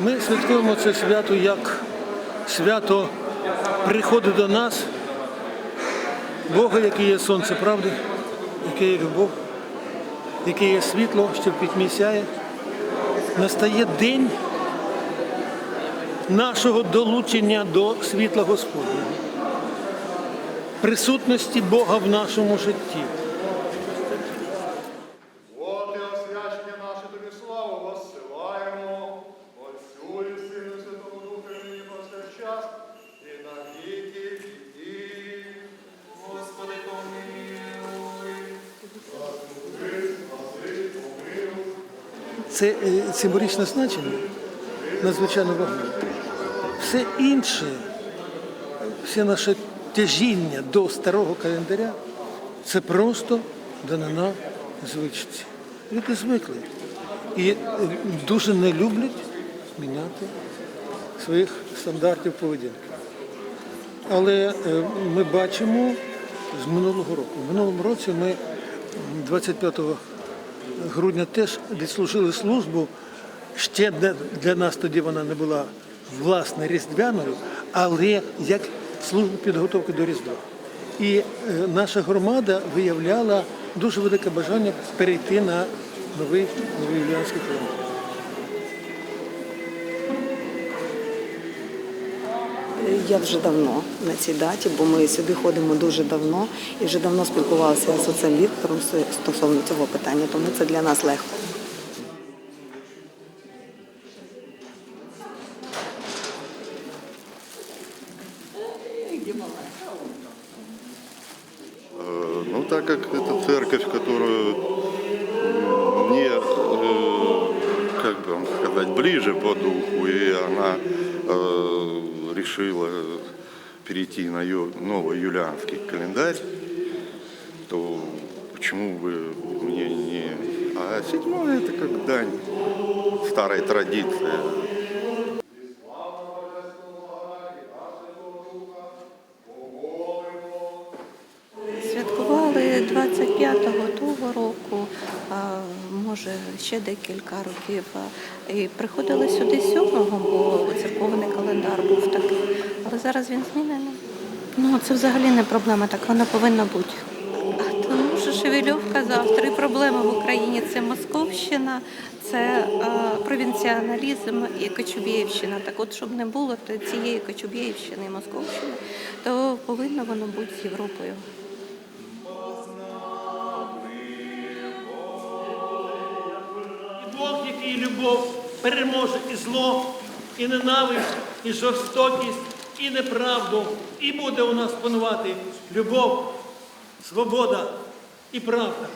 Ми святкуємо це свято як свято приходу до нас, Бога, який є сонце правди, який є любов, який є світло, що в пітьмі сяє. Настає день нашого долучення до світла Господнього, присутності Бога в нашому житті. Це е, символічне значення надзвичайно важливе. Все інше, все наше тяжіння до старого календаря це просто данина звичці. Люди звикли і е, дуже не люблять міняти своїх стандартів поведінки. Але е, ми бачимо з минулого року. В минулому році ми м, 25 грудня теж відслужили службу. Ще для, нас тоді вона не була власне різдвяною, але як служба підготовки до Різдва. І е, наша громада виявляла дуже велике бажання перейти на новий новий юліанський календар. Я вже давно на цій даті, бо ми сюди ходимо дуже давно і вже давно спілкувалися з оцим Віктором стосовно цього питання, тому це для нас легко. Э, Ну, так как это церковь, которую м, мне, э, как бы вам сказать, ближе по духу, и она э, решила перейти на ю- новый юлианский календарь, то почему бы мне не... А седьмое это как дань старой традиции. Святкували 25-го того року, а, може ще декілька років. І приходили сюди 7-го, бо церковний календар був такий. Але зараз він змінений. Ну, це взагалі не проблема, так вона повинна бути. Тому що Шевельов казав, три проблеми в Україні це Московщина, це провінціоналізм і Кочубєївщина. Так от, щоб не було цієї Кочубєївщини і Московщини, то повинно воно бути з Європою. І любов, переможе і зло, і ненависть, і жорстокість, і неправду. І буде у нас панувати любов, свобода і правда.